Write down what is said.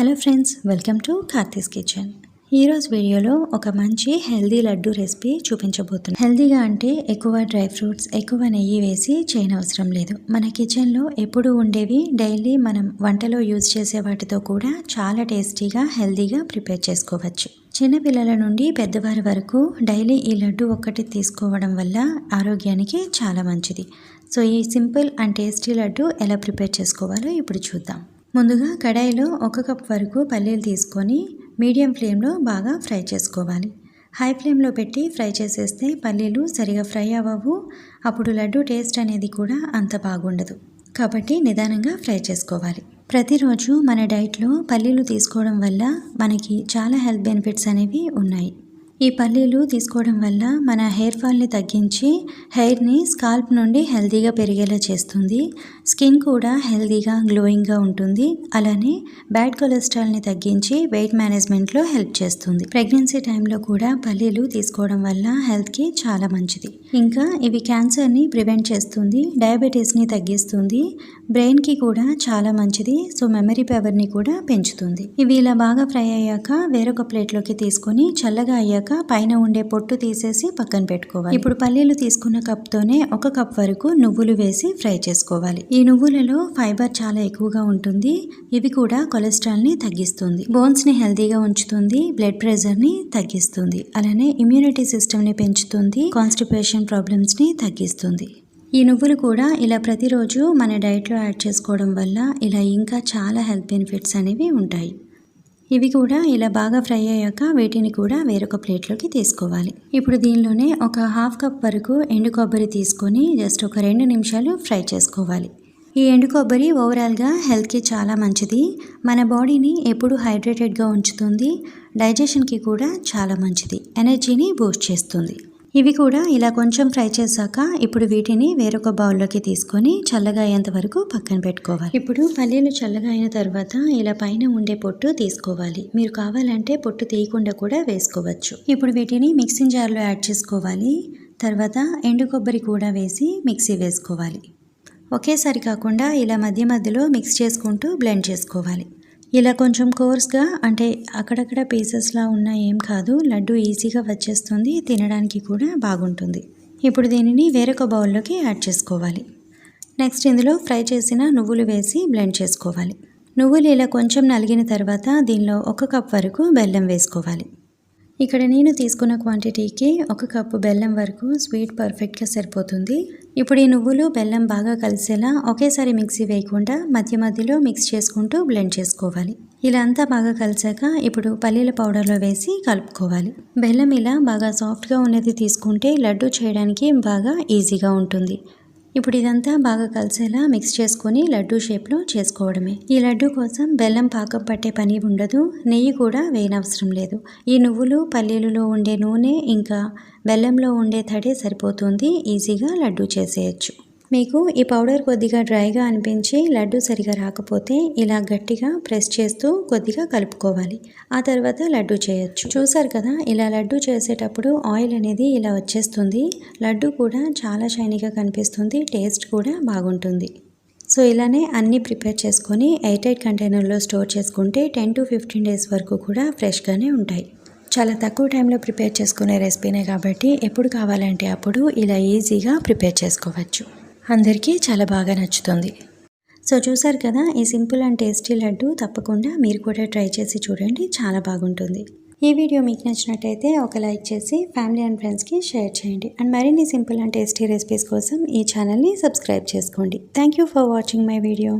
Hello friends welcome to Karthi's kitchen. ఈరోజు వీడియోలో ఒక మంచి హెల్దీ లడ్డు రెసిపీ చూపించబోతున్నాను హెల్దీగా అంటే ఎక్కువ డ్రై ఫ్రూట్స్ ఎక్కువ నెయ్యి వేసి చేయనవసరం లేదు. మన కిచెన్లో ఎప్పుడు ఉండేవి డైలీ మనం వంటలో యూజ్ చేసే వాటితో కూడా చాలా టేస్టీగా హెల్దీగా ప్రిపేర్ చేసుకోవచ్చు. చిన్నపిల్లల నుండి పెద్దవారి వరకు డైలీ ఈ లడ్డు ఒక్కటి తీసుకోవడం వల్ల ఆరోగ్యానికి చాలా మంచిది. సో ఈ సింపుల్ అండ్ టేస్టీ లడ్డు ఎలా ప్రిపేర్ చేసుకోవాలో ఇప్పుడు చూద్దాం. ముందుగా కడాయిలో ఒక కప్ వరకు పల్లీలు తీసుకొని మీడియం ఫ్లేమ్లో బాగా ఫ్రై చేసుకోవాలి. హై ఫ్లేమ్లో పెట్టి ఫ్రై చేసేస్తే పల్లీలు సరిగా ఫ్రై అవ్వవు. అప్పుడు లడ్డు టేస్ట్ అనేది కూడా అంత బాగుండదు. కాబట్టి నిదానంగా ఫ్రై చేసుకోవాలి. ప్రతిరోజు మన డైట్లో పల్లీలు తీసుకోవడం వల్ల మనకి చాలా హెల్త్ బెనిఫిట్స్ అనేవి ఉన్నాయి. ఈ పల్లీలు తీసుకోవడం వల్ల మన హెయిర్ ఫాల్ని తగ్గించి హెయిర్ని స్కాల్ప్ నుండి హెల్తీగా పెరిగేలా చేస్తుంది. స్కిన్ కూడా హెల్తీగా గ్లోయింగ్గా ఉంటుంది. అలానే బ్యాడ్ కొలెస్ట్రాల్ని తగ్గించి వెయిట్ మేనేజ్మెంట్లో హెల్ప్ చేస్తుంది. ప్రెగ్నెన్సీ టైంలో కూడా పల్లీలు తీసుకోవడం వల్ల హెల్త్కి చాలా మంచిది. ఇంకా ఇవి క్యాన్సర్ని ప్రివెంట్ చేస్తుంది డయాబెటీస్ని తగ్గిస్తుంది బ్రెయిన్కి కూడా చాలా మంచిది సో మెమరీ పవర్ని కూడా పెంచుతుంది. ఇవి ఇలా బాగా ఫ్రై అయ్యాక వేరొక ప్లేట్లోకి తీసుకొని చల్లగా అయ్యాక పైన ఉండే పొట్టు తీసేసి పక్కన పెట్టుకోవాలి. ఇప్పుడు పల్లీలు తీసుకున్న కప్తోనే ఒక కప్ వరకు నువ్వులు వేసి ఫ్రై చేసుకోవాలి. ఈ నువ్వులలో ఫైబర్ చాలా ఎక్కువగా ఉంటుంది. ఇవి కూడా కొలెస్ట్రాల్ని తగ్గిస్తుంది. బోన్స్ని హెల్తీగా ఉంచుతుంది. బ్లడ్ ప్రెషర్ని తగ్గిస్తుంది. అలానే ఇమ్యూనిటీ సిస్టమ్ని పెంచుతుంది. కాన్స్టిపేషన్ ప్రాబ్లమ్స్ని తగ్గిస్తుంది. ఈ నువ్వులు కూడా ఇలా ప్రతిరోజు మన డైట్లో యాడ్ చేసుకోవడం వల్ల ఇలా ఇంకా చాలా హెల్త్ బెనిఫిట్స్ అనేవి ఉంటాయి. ఇవి కూడా ఇలా బాగా ఫ్రై అయ్యాక వీటిని కూడా వేరొక ప్లేట్లోకి తీసుకోవాలి. ఇప్పుడు దీనిలోనే ఒక హాఫ్ కప్ వరకు ఎండు కొబ్బరి తీసుకొని జస్ట్ ఒక రెండు నిమిషాలు ఫ్రై చేసుకోవాలి. ఈ ఎండు కొబ్బరి ఓవరాల్గా హెల్త్కి చాలా మంచిది. మన బాడీని ఎప్పుడు హైడ్రేటెడ్గా ఉంచుతుంది డైజెషన్కి కూడా చాలా మంచిది. ఎనర్జీని బూస్ట్ చేస్తుంది. ఇవి కూడా ఇలా కొంచెం ఫ్రై చేశాక ఇప్పుడు వీటిని వేరొక బౌల్లోకి తీసుకొని చల్లగా అయ్యేంత వరకు పక్కన పెట్టుకోవాలి. ఇప్పుడు పల్లీలు చల్లగా అయిన తర్వాత ఇలా పైన ఉండే పొట్టు తీసుకోవాలి. మీరు కావాలంటే పొట్టు తీయకుండా కూడా వేసుకోవచ్చు. ఇప్పుడు వీటిని మిక్సింగ్ జార్లో యాడ్ చేసుకోవాలి. తర్వాత ఎండు కొబ్బరి కూడా వేసి మిక్సీ వేసుకోవాలి. ఒకేసారి కాకుండా ఇలా మధ్య మధ్యలో మిక్స్ చేసుకుంటూ బ్లెండ్ చేసుకోవాలి. ఇలా కొంచెం కోర్స్గా అంటే అక్కడక్కడ పీసెస్లా ఉన్న ఏం కాదు. లడ్డు ఈజీగా వచ్చేస్తుంది తినడానికి కూడా బాగుంటుంది. ఇప్పుడు దీనిని వేరొక బౌల్లోకి యాడ్ చేసుకోవాలి. నెక్స్ట్ ఇందులో ఫ్రై చేసిన నువ్వులు వేసి బ్లెండ్ చేసుకోవాలి. నువ్వులు ఇలా కొంచెం నలిగిన తర్వాత దీనిలో ఒక కప్ వరకు బెల్లం వేసుకోవాలి. ఇక్కడ నేను తీసుకున్న క్వాంటిటీకి ఒక కప్పు బెల్లం వరకు స్వీట్ పర్ఫెక్ట్గా సరిపోతుంది. ఇప్పుడు ఈ నువ్వులు బెల్లం బాగా కలిసేలా ఒకేసారి మిక్సీ వేయకుండా మధ్య మధ్యలో మిక్స్ చేసుకుంటూ బ్లెండ్ చేసుకోవాలి. ఇలా అంతా బాగా కలిసాక ఇప్పుడు పల్లీల పౌడర్లో వేసి కలుపుకోవాలి. బెల్లం ఇలా బాగా సాఫ్ట్గా ఉన్నది తీసుకుంటే లడ్డు చేయడానికి బాగా ఈజీగా ఉంటుంది. ఇప్పుడు ఇదంతా బాగా కలిసేలా మిక్స్ చేసుకొని లడ్డూ షేప్లో చేసుకోవడమే. ఈ లడ్డు కోసం బెల్లం పాకం పట్టే పని ఉండదు నెయ్యి కూడా వేయనవసరం లేదు. ఈ నువ్వులు పల్లీలలో ఉండే నూనె ఇంకా బెల్లంలో ఉండే తడే సరిపోతుంది ఈజీగా లడ్డూ చేసేయచ్చు. మీకు ఈ పౌడర్ కొద్దిగా డ్రైగా అనిపించి లడ్డు సరిగా రాకపోతే ఇలా గట్టిగా ప్రెస్ చేస్తూ కొద్దిగా కలుపుకోవాలి. ఆ తర్వాత లడ్డు చేయొచ్చు. చూసారు కదా ఇలా లడ్డు చేసేటప్పుడు ఆయిల్ అనేది ఇలా వచ్చేస్తుంది. లడ్డు కూడా చాలా షైనీగా కనిపిస్తుంది టేస్ట్ కూడా బాగుంటుంది. సో ఇలానే అన్నీ ప్రిపేర్ చేసుకొని ఎయిట్ ఎయిట్ కంటైనర్లో స్టోర్ చేసుకుంటే టెన్ టు ఫిఫ్టీన్ డేస్ వరకు కూడా ఫ్రెష్గానే ఉంటాయి. చాలా తక్కువ టైంలో ప్రిపేర్ చేసుకునే రెసిపీనే కాబట్టి ఎప్పుడు కావాలంటే అప్పుడు ఇలా ఈజీగా ప్రిపేర్ చేసుకోవచ్చు. అందరికీ చాలా బాగా నచ్చుతుంది. సో చూసారు కదా ఈ సింపుల్ అండ్ టేస్టీ లడ్డు తప్పకుండా మీరు కూడా ట్రై చేసి చూడండి చాలా బాగుంటుంది. ఈ వీడియో మీకు నచ్చినట్టయితే ఒక లైక్ చేసి ఫ్యామిలీ అండ్ ఫ్రెండ్స్కి షేర్ చేయండి. అండ్ మరిన్ని సింపుల్ అండ్ టేస్టీ రెసిపీస్ కోసం ఈ ఛానల్ని సబ్స్క్రైబ్ చేసుకోండి. Thank you for watching my video.